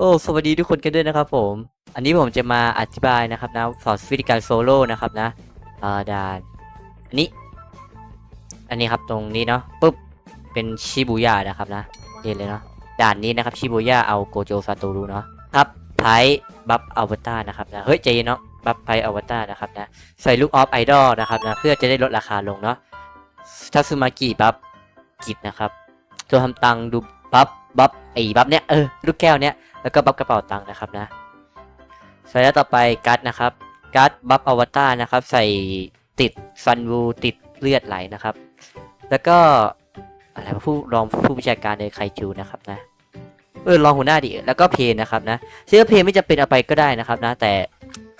โอ้สวัสดีทุกคนกันด้วยนะครับผม อันนี้ผมจะมาอธิบายนะครับนะสอนวิธีการโซโล่นะครับนะอ่าด่านอันนี้ อันนี้ครับตรงนี้เนาะปุ๊บเป็นชิบูย่านะครับนะเห็นเลยเนาะด่านนี้นะครับชิบูย่าเอาโกโจซาโตรุเนาะครับไพบัฟอวตารนะครับนะเฮ้ยใจเย็นเนาะบัฟไพอวตารนะครับนะใส่ลูกออฟไอดอลนะครับนะเพื่อจะได้ลดราคาลงเนาะทัสมากิบัฟกิจนะครับ ตัวทำตังค์ดูบัฟบัฟ อ้บัฟเนี้ยเออลูกแก้วเนี้ยแล้วก็บัฟกระเป๋าตังค์นะครับนะใส่แล้วต่อไปการ์ดนะครับการ์ดบัฟอวตารนะครับ ใส่ติดซันวูติดเลือดไหลนะครับ แล้วก็อะไรผู้รองผู้บัญชาการในไคจูนะครับนะเออรองหัวหน้าดิแล้วก็เพนนะครับนะซึ่งเพนไม่จำเป็นเอาไปก็ได้นะครับนะ แต่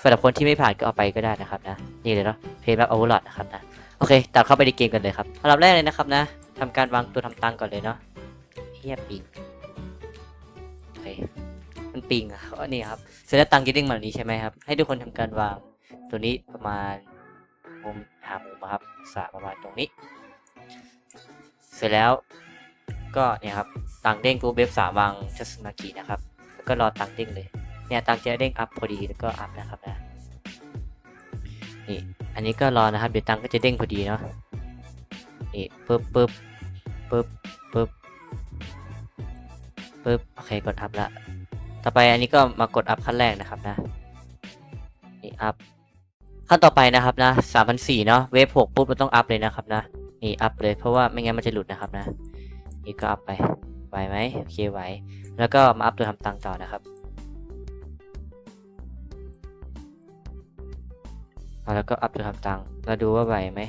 สำหรับคนที่ไม่ผ่านก็เอาไปก็ได้นะครับนะนี่เลยเนาะเพนแบบโอเวอร์ลอดนะครับนะโอเคตัดเข้าไปในเกมกันเลยครับอันดับแรกเลยนะครับนะทำการวางตัวทำตังก่อนเลยเนาะเฮียปิงันปิงอะนนี้ครับเสร็จแล้วตังจะเด้งมาแบบนี้ใช่ไหมครับ ให้ทุกคนทำการวางตัวนี้ประมาณมุมหามุมอะครับสะประมาณตรงนี้ เสร็จแล้วก็เนี่ยครับตังเด้งตัวเบฟสามวางชัสมากินะครับ แล้วก็รอตังเด้งเลย เนี่ยตังจะเด้งอัพพอดีแล้วก็อัพนะครับนะนี่อันนี้ก็รอนะครับเดี๋ยวตังก็จะเด้งพอดีเนาะนี่ปึ๊บปึ๊บปึ๊บปึ๊บปึ๊บโอเคกดอัพละ ต่อไปอันนี้ก็มากดอัพขั้นแรกนะครับนะนี่อัพขั้นต่อไปนะครับนะสามพันสี่เนาะเวฟหกปุ๊บมันต้องอัพเลยนะครับนะนี่อัพเลยเพราะว่าไม่งั้นมันจะหลุดนะครับนะนี่ก็อัพไปไหวไหมโอเคไหวแล้วก็มาอัพตัวทำตังค์ต่อนะครับแล้วก็อัพตัวทำตังค์แล้วดูว่าไหวไหม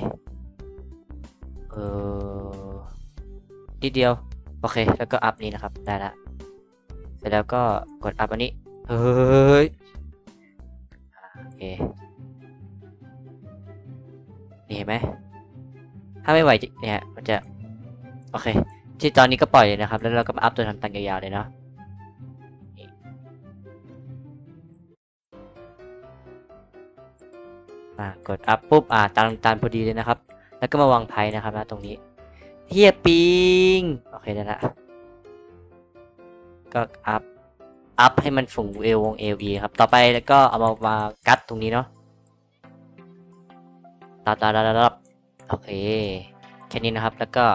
เออนิดเดียว โอเค แล้วก็อัพนี้นะครับ ได้ละ เสร็จแล้วก็กดอัพอันนี้ เฮ้ยโอเคนี่เห็นไหม ถ้าไม่ไหวเนี่ย มันจะ โอเค ที่ตอนนี้ก็ปล่อยเลยนะครับ แล้วเราก็มาอัพตัวทำตังยาวๆเลยเนาะอ่ากดอัพปุ๊บ อ่าตามตามพอดีเลยนะครับ แล้วก็มาวางไพ่นะครับนะตรงนี้เฮียปิง โอเคได้ละ ก็อัพ อัพให้มันสูงเอววงเอวีครับ ต่อไปแล้วก็เอามามากัดตรงนี้เนาะตาตาตาตาตาโอเค แค่นี้นะครับ แล้วก็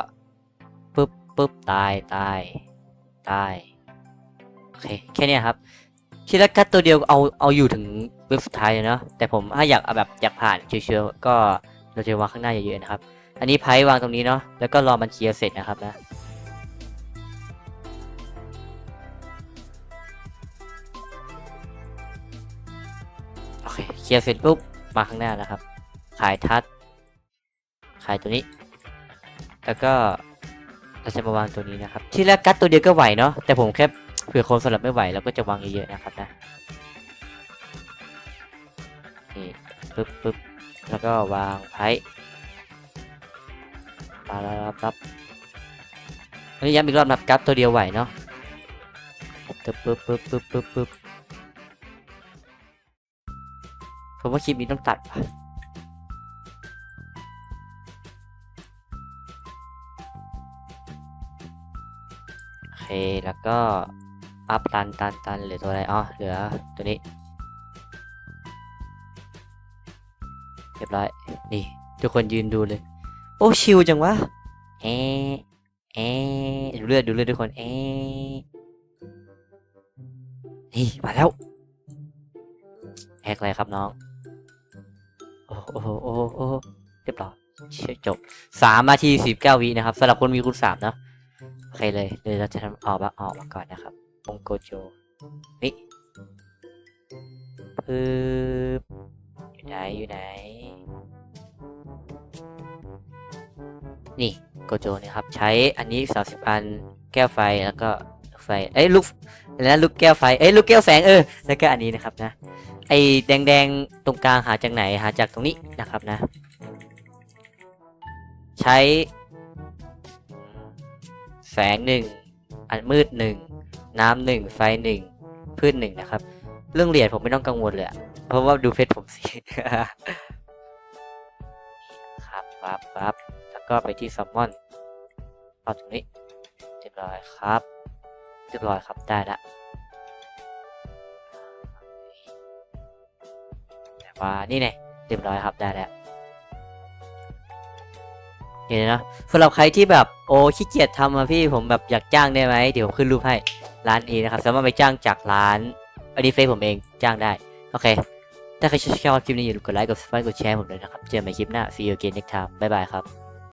ปึ๊บปึ๊บตายตายตาย โอเค แค่นี้ครับทีละกัดตัวเดียวเอาเอาอยู่ถึงเว็บสุดท้ายเลยเนาะ แต่ผมถ้าอยากเอาแบบอยากผ่านเชียวๆก็เราจะวางข้างหน้าเยอะๆนะครับ อันนี้ไพ่วางตรงนี้เนาะ แล้วก็รอมันเคลียร์เสร็จนะครับนะ เคเคลียร์เสร็จปุ๊บมาข้างหน้านะครับ ขายทัด ขายตัวนี้ แล้วก็เราจะมาวางตัวนี้นะครับ ที่แรกกัดตัวเดียวก็ไหวเนาะแต่ผมแค่เผื่อคนสลับไม่ไหวเราก็จะวางเยอะๆนะครับนะนี่ปึ๊บปึ๊บแล้วก็วางไพ่ปารับรับอันนี้ย้ำอีกรอบนะครับกัดตัวเดียวไหวเนาะปึ๊บปึ๊บปึ๊บปึ๊บปึ๊บ ผมว่าคลิปนี้ต้องตัดว่ะโอเค แล้วก็อัพตันตันตันเหลือตัวอะไรอ๋อเหลือตัวนี้ เรียบร้อย นี่ ทุกคนยืนดูเลย โอ้ชิวจังวะเอะเอะดูเลือดดูเลือดทุกคนเอะนี่มาแล้วแฮกอะไรครับน้อง โอ้โหโอ้โหโอ้โหเรียบร้อยเชี่ยจบสามนาทีสิบเก้าวินะครับสำหรับคนมีคูณสามเนาะโอเคเลยเดี๋ยวเราจะทำออกมาออกมาก่อนนะครับวงโกโจนี่ปึ๊บอยู่ไหนอยู่ไหน นี่โกโจนี่ครับ ใช้อันนี้สามสิบอันแก้วไฟแล้วก็ไฟเอ้ยลูกอะไรนะลูกแก้วไฟเอ้ยลูกแก้วแสงเออแล้วก็อันนี้นะครับนะ ไอ้แดงๆ ตรงกลางหาจากไหนหาจากตรงนี้นะครับนะ ใช้ แสงหนึ่งอันมืดหนึ่งน้ำหนึ่งไฟหนึ่งพืชหนึ่งนะครับ เรื่องเหรียญผมไม่ต้องกังวลเลยเพราะว่าดูเพชรผมสิครับครับครับแล้วก็ไปที่ซัมมอนเอาตรงนี้เรียบร้อยครับเรียบร้อยครับได้ละ ว่านี่ไงเรียบร้อยครับได้แล้วเห็นนะสำหรับใครที่แบบโอ้ขี้เกียจทำอะพี่ผมแบบอยากจ้างได้ไหมเดี๋ยวผมขึ้นรูปให้ร้านนี้นะครับ สามารถไปจ้างจากร้านอันนี้เฟซผมเองจ้างได้ โอเค ถ้าใครชอบคลิปนี้อย่าลืมกดไลค์กดซับสไครต์กดแชร์ผมด้วยนะครับ เจอกันใหม่คลิปหน้า see you again next time บ๊ายบายครับ